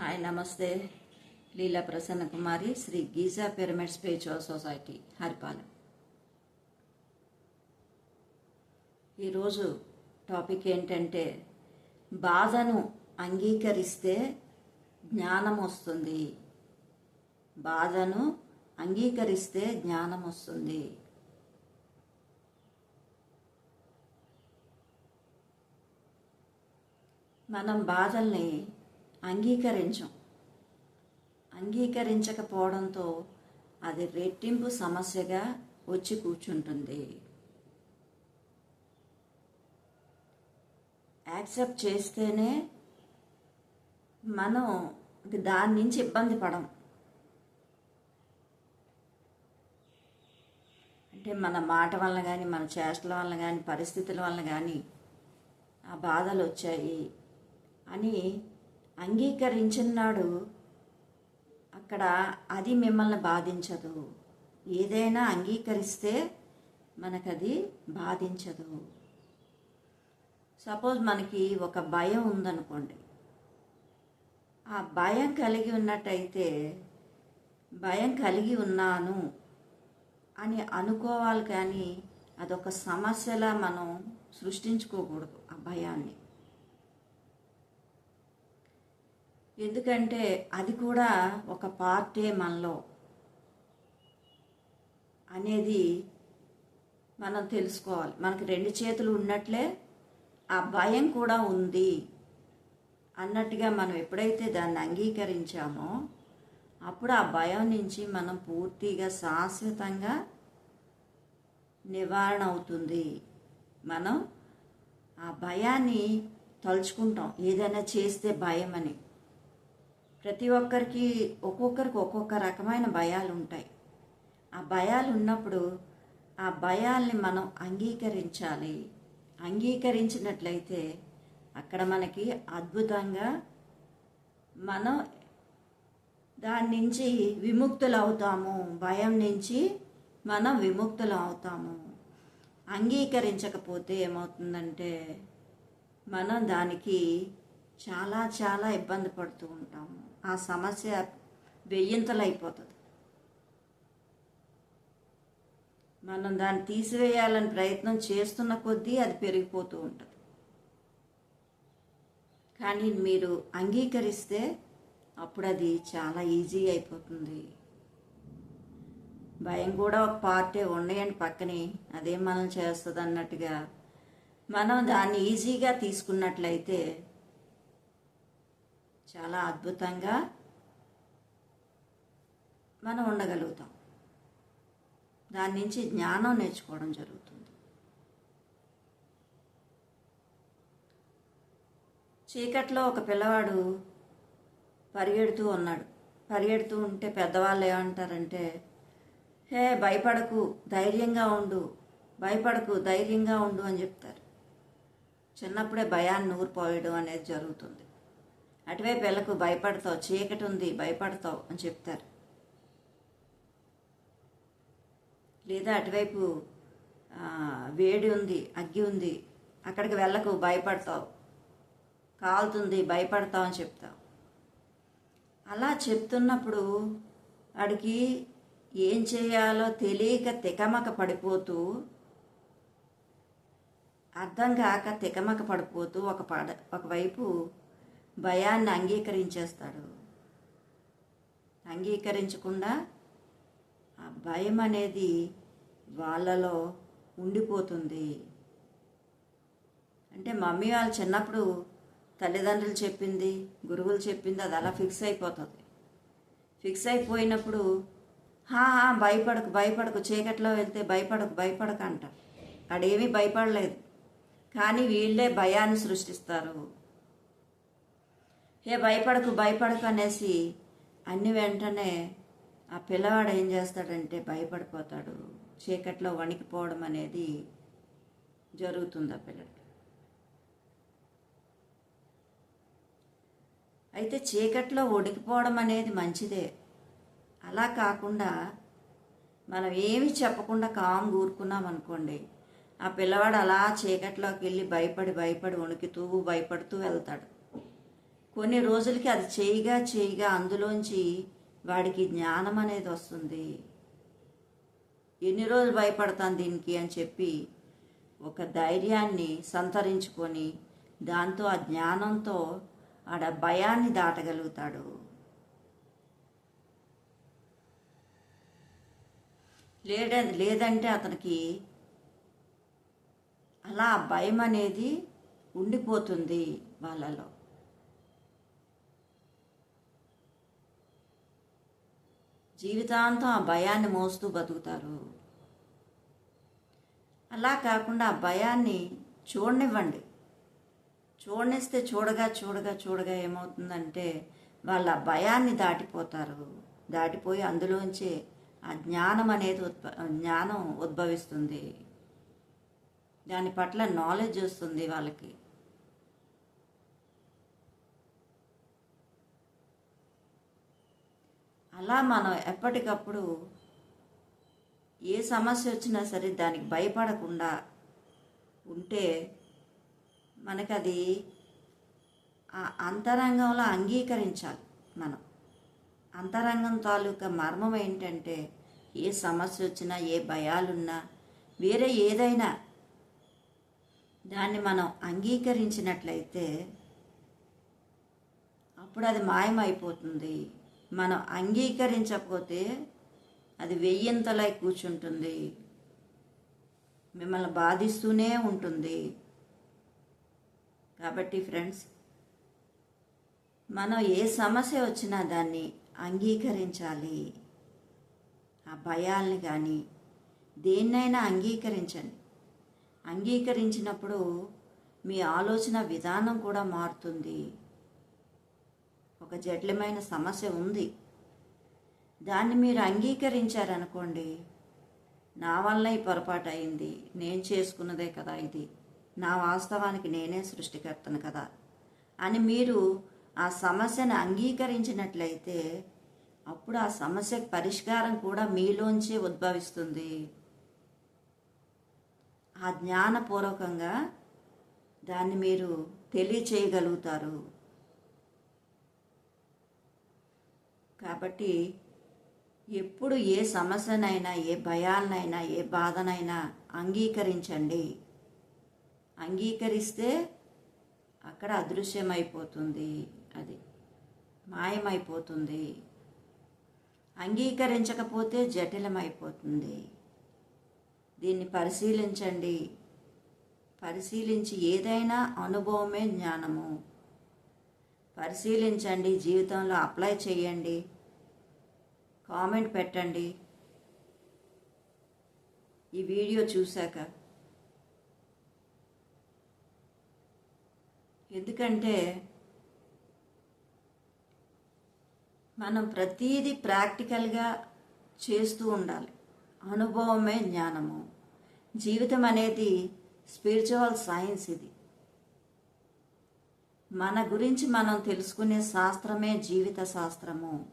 Hi నమస్తే. Leela Prasanna Kumari Sri Giza pyramid spiritual society Haripalem. ఈరోజు topic ఏంటంటే బాధను అంగీకరిస్తే జ్ఞానం వస్తుంది. బాధను అంగీకరిస్తే జ్ఞానం వస్తుంది. మనం బాధల్ని అంగీకరించం. అంగీకరించకపోవడంతో అది రెట్టింపు సమస్యగా వచ్చి కూర్చుంటుంది. యాక్సెప్ట్ చేస్తేనే మనం దాని నుంచి ఇబ్బంది పడం. అంటే మన మాట వల్ల కానీ మన చేష్టల వల్ల కానీ పరిస్థితుల వల్ల కానీ ఆ బాధలు వచ్చాయి అని అంగీకరించినాడు అక్కడ అది మిమ్మల్ని బాధించదు. ఏదైనా అంగీకరిస్తే మనకది బాధించదు. సపోజ్ మనకి ఒక భయం ఉందనుకోండి. ఆ భయం కలిగి ఉన్నట్టయితే భయం కలిగి ఉన్నాను అని అనుకోవాలి కానీ అదొక సమస్యలా మనం సృష్టించుకోకూడదు ఆ భయాన్ని. ఎందుకంటే అది కూడా ఒక పార్టే మనలో అనేది మనం తెలుసుకోవాలి. మనకి రెండు చేతులు ఉన్నట్లే ఆ భయం కూడా ఉంది అన్నట్టుగా మనం ఎప్పుడైతే దాన్ని అంగీకరించామో అప్పుడు ఆ భయం నుంచి మనం పూర్తిగా శాశ్వతంగా నివారణ అవుతుంది. మనం ఆ భయాన్ని తలుచుకుంటాం. ఏదైనా చేస్తే భయం అని ప్రతి ఒక్కరికి ఒక్కొక్కరికి ఒక్కొక్క రకమైన భయాలు ఉంటాయి ఆ భయాలు ఉన్నప్పుడు ఆ భయాల్ని మనం అంగీకరించాలి. అంగీకరించినట్లయితే అక్కడ మనకి అద్భుతంగా మనం దాని నుంచి విముక్తులు అవుతాము భయం నుంచి మనం విముక్తులు అవుతాము అంగీకరించకపోతే ఏమవుతుందంటే మనం దానికి చాలా చాలా ఇబ్బంది పడుతూ ఉంటాము. ఆ సమస్య వెయ్యింతలు అయిపోతుంది మనం దాన్ని తీసివేయాలని ప్రయత్నం చేస్తున్న కొద్దీ అది పెరిగిపోతూ ఉంటుంది. కానీ మీరు అంగీకరిస్తే అప్పుడు అది చాలా ఈజీ అయిపోతుంది. భయం కూడా ఒక పార్టీ ఉన్నాయండి పక్కనే అదే మనం చేస్తుంది అన్నట్టుగా మనం దాన్ని ఈజీగా తీసుకున్నట్లయితే చాలా అద్భుతంగా మనం ఉండగలుగుతాం. దాని నుంచి జ్ఞానం నేర్చుకోవడం జరుగుతుంది. చీకట్లో ఒక పిల్లవాడు పరిగెడుతూ ఉన్నాడు. పరిగెడుతూ ఉంటే పెద్దవాళ్ళు ఏమంటారంటే హే భయపడకు ధైర్యంగా ఉండు భయపడకు ధైర్యంగా ఉండు అని చెప్తారు. చిన్నప్పుడే భయాన్ని నూరిపోయడం అనేది జరుగుతుంది. అటువైపు వెళ్ళకు భయపడతావు చీకటి ఉంది భయపడతావు అని చెప్తారు. లేదా అటువైపు వేడి ఉంది అగ్గి ఉంది అక్కడికి వెళ్ళకు భయపడతావు కాలుతుంది భయపడతావు అని చెప్తావు. అలా చెప్తున్నప్పుడు వాడికి ఏం చేయాలో తెలియక తికమక పడిపోతూ అర్థం కాక తికమక పడిపోతూ ఒక పడ ఒకవైపు భయాన్ని అంగీకరించేస్తాడు అంగీకరించకుండా ఆ భయం అనేది వాళ్ళలో ఉండిపోతుంది. అంటే మమ్మీ వాళ్ళు చిన్నప్పుడు తల్లిదండ్రులు చెప్పింది గురువులు చెప్పింది అది అలా ఫిక్స్ అయిపోతుంది. ఫిక్స్ అయిపోయినప్పుడు హా భయపడకు భయపడకు చీకట్లో వెళ్తే భయపడకు భయపడకు అంటారు. అడేమీ భయపడలేదు. కానీ వీళ్ళే భయాన్ని సృష్టిస్తారు. ఏ భయపడకు భయపడకు అనేసి అన్ని వెంటనే ఆ పిల్లవాడు ఏం చేస్తాడంటే భయపడిపోతాడు. చీకట్లో వణికిపోవడం అనేది జరుగుతుంది ఆ పిల్లడికి. అయితే చీకట్లో వణికిపోవడం అనేది మంచిదే. అలా కాకుండా మనం ఏమి చెప్పకుండా కామ్ కూరుకున్నాం అనుకోండి ఆ పిల్లవాడు అలా చీకట్లోకి వెళ్ళి భయపడి భయపడి వణుకుతూ భయపడుతూ వెళ్తాడు. కొన్ని రోజులకి అది చేయగా చేయగా అందులోంచి వాడికి జ్ఞానం అనేది వస్తుంది. ఎన్ని రోజులు భయపడతాను దీనికి అని చెప్పి ఒక ధైర్యాన్ని సంతరించుకొని దాంతో ఆ జ్ఞానంతో ఆడ భయాన్ని దాటగలుగుతాడు. లేడ లేదంటే అతనికి అలా ఆ భయం అనేది ఉండిపోతుంది వాళ్ళలో. జీవితాంతం ఆ భయాన్ని మోస్తూ బతుకుతారు. అలా కాకుండా ఆ భయాన్ని చూడనివ్వండి. చూడనిస్తే చూడగా చూడగా చూడగా ఏమవుతుందంటే వాళ్ళ భయాన్ని దాటిపోతారు. దాటిపోయి అందులోంచి ఆ జ్ఞానం అనేది ఉద్భ జ్ఞానం ఉద్భవిస్తుంది. దాని పట్ల నాలెడ్జ్ వస్తుంది వాళ్ళకి. అలా మనం ఎప్పటికప్పుడు ఏ సమస్య వచ్చినా సరే దానికి భయపడకుండా ఉంటే మనకి అది ఆ అంతరంగంలో అంగీకరించాలి మనం. అంతరంగం తాలూకా మర్మం ఏంటంటే ఏ సమస్య వచ్చినా ఏ భయాలున్నా వేరే ఏదైనా దాన్ని మనం అంగీకరించినట్లయితే అప్పుడు అది మాయమైపోతుంది. మనం అంగీకరించకపోతే అది వెయ్యింతలై కూర్చుంటుంది. మిమ్మల్ని బాధిస్తూనే ఉంటుంది. కాబట్టి ఫ్రెండ్స్ మనం ఏ సమస్య వచ్చినా దాన్ని అంగీకరించాలి. ఆ భయాల్ని కానీ దేన్నైనా అంగీకరించండి. అంగీకరించినప్పుడు మీ ఆలోచన విధానం కూడా మారుతుంది. ఒక జటిలమైన సమస్య ఉంది. దాన్ని మీరు అంగీకరించారనుకోండి. నా వల్ల ఈ పొరపాటు అయింది. నేను చేసుకున్నదే కదా ఇది. నా వాస్తవానికి నేనే సృష్టికర్తను కదా అని మీరు ఆ సమస్యను అంగీకరించినట్లయితే అప్పుడు ఆ సమస్యకు పరిష్కారం కూడా మీలోంచే ఉద్భవిస్తుంది. ఆ జ్ఞానపూర్వకంగా దాన్ని మీరు తెలియచేయగలుగుతారు. కాబట్టి ఎప్పుడు ఏ సమస్యనైనా ఏ భయాలనైనా ఏ బాధనైనా అంగీకరించండి. అంగీకరిస్తే అక్కడ అదృశ్యమైపోతుంది. అది మాయమైపోతుంది. అంగీకరించకపోతే జటిలమైపోతుంది. దీన్ని పరిశీలించండి. పరిశీలించి ఏదైనా అనుభవమే జ్ఞానము. పరిశీలించండి జీవితంలో అప్లై చేయండి కామెంట్ పెట్టండి. ఈ వీడియో చూశాక ఎందుకంటే మనం ప్రతీది ప్రాక్టికల్గా చేస్తూ ఉండాలి. అనుభవమే జ్ఞానము. జీవితం అనేది స్పిరిచువల్ సైన్స్ ఇది. మన గురించి మనం తెలుసుకునే శాస్త్రమే జీవిత శాస్త్రము.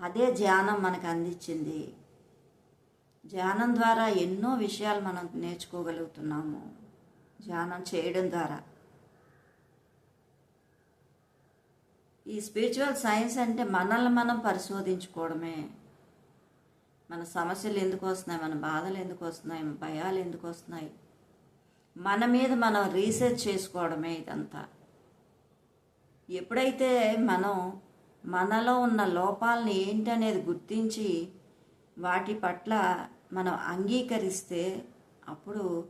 అదే ధ్యానం మనకు అందించింది. ధ్యానం ద్వారా ఎన్నో విషయాలు మనం నేర్చుకోగలుగుతున్నాము. ధ్యానం చేయడం ద్వారా. ఈ స్పిరిచువల్ సైన్స్ అంటే మనల్ని మనం పరిశోధించుకోవడమే. మన సమస్యలు ఎందుకు వస్తున్నాయి? మన బాధలు ఎందుకు వస్తున్నాయి? మన భయాలు ఎందుకు వస్తున్నాయి? మన మీద మనం రీసెర్చ్ చేసుకోవడమే ఇదంతా. ఎప్పుడైతే మనం మనలో ఉన్న లోపాలని ఏంటనేది గుర్తించి వాటి పట్ల మనం అంగీకరిస్తే అప్పుడు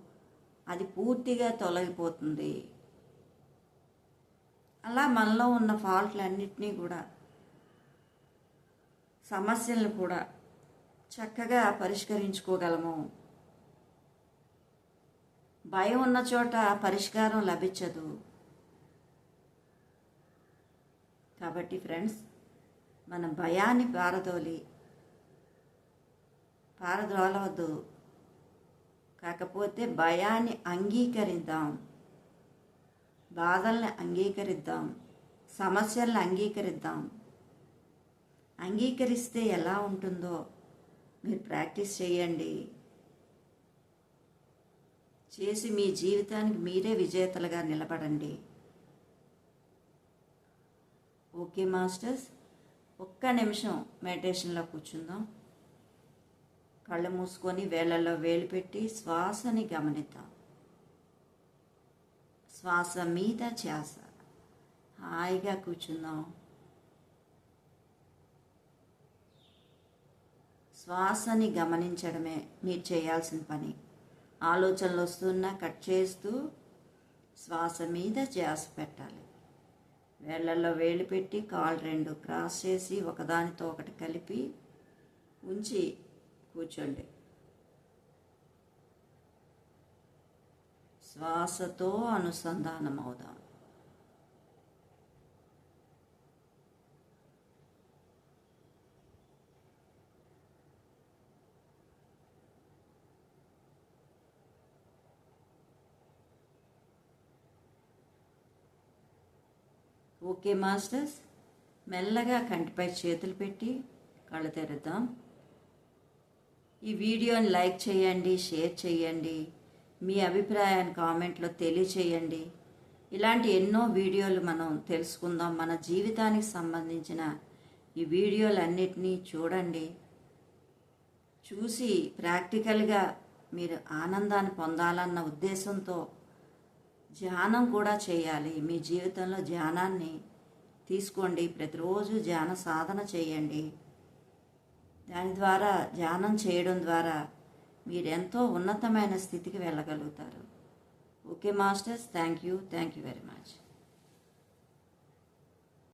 అది పూర్తిగా తొలగిపోతుంది. అలా మనలో ఉన్న ఫాల్ట్లన్నింటినీ కూడా సమస్యలను కూడా చక్కగా పరిష్కరించుకోగలము. భయం ఉన్న చోట పరిష్కారం లభించదు. కాబట్టి ఫ్రెండ్స్ మన భయాన్ని పారదోలి పారద్రోలవద్దు కాకపోతే భయాన్ని అంగీకరిద్దాం. బాధల్ని అంగీకరిద్దాం. సమస్యల్ని అంగీకరిద్దాం. అంగీకరిస్తే ఎలా ఉంటుందో మీరు ప్రాక్టీస్ చేయండి. చేసి మీ జీవితానికి మీరే విజేతలుగా నిలబడండి. Okay masters. ఒక్క నిమిషం మెడిటేషన్లో కూర్చుందాం. కళ్ళు మూసుకొని వేళ్ళల్లో వేలు పెట్టి శ్వాసని గమనిద్దాం. శ్వాస మీద ధ్యాస. హాయిగా కూర్చుందాం. శ్వాసని గమనించడమే మీరు చేయాల్సిన పని. ఆలోచనలు వస్తున్నా కట్ చేస్తూ శ్వాస మీద ధ్యాస పెట్టాలి. వేళ్ళలో వేలు పెట్టి కాళ్ళు రెండు క్రాస్ చేసి ఒకదానితో ఒకటి కలిపి ఉంచి కూర్చోండి. శ్వాసతో అనుసంధానం అవుదాం ఓకే మాస్టర్స్. మెల్లగా కంటిపై చేతులు పెట్టి కళ్ళు తెరుద్దాం. ఈ వీడియోని లైక్ చేయండి షేర్ చేయండి మీ అభిప్రాయాన్ని కామెంట్లో తెలియచేయండి. ఇలాంటి ఎన్నో వీడియోలు మనం తెలుసుకుందాం. మన జీవితానికి సంబంధించిన ఈ వీడియోలన్నిటినీ చూడండి. చూసి ప్రాక్టికల్గా మీరు ఆనందాన్ని పొందాలన్న ఉద్దేశంతో ధ్యానం కూడా చేయాలి. మీ జీవితంలో ధ్యానాన్ని తీసుకోండి. ప్రతిరోజు ధ్యాన సాధన చేయండి. దాని ద్వారా ధ్యానం చేయడం ద్వారా మీరు ఎంతో ఉన్నతమైన స్థితికి వెళ్ళగలుగుతారు. Okay masters. Thank you. Thank you very much.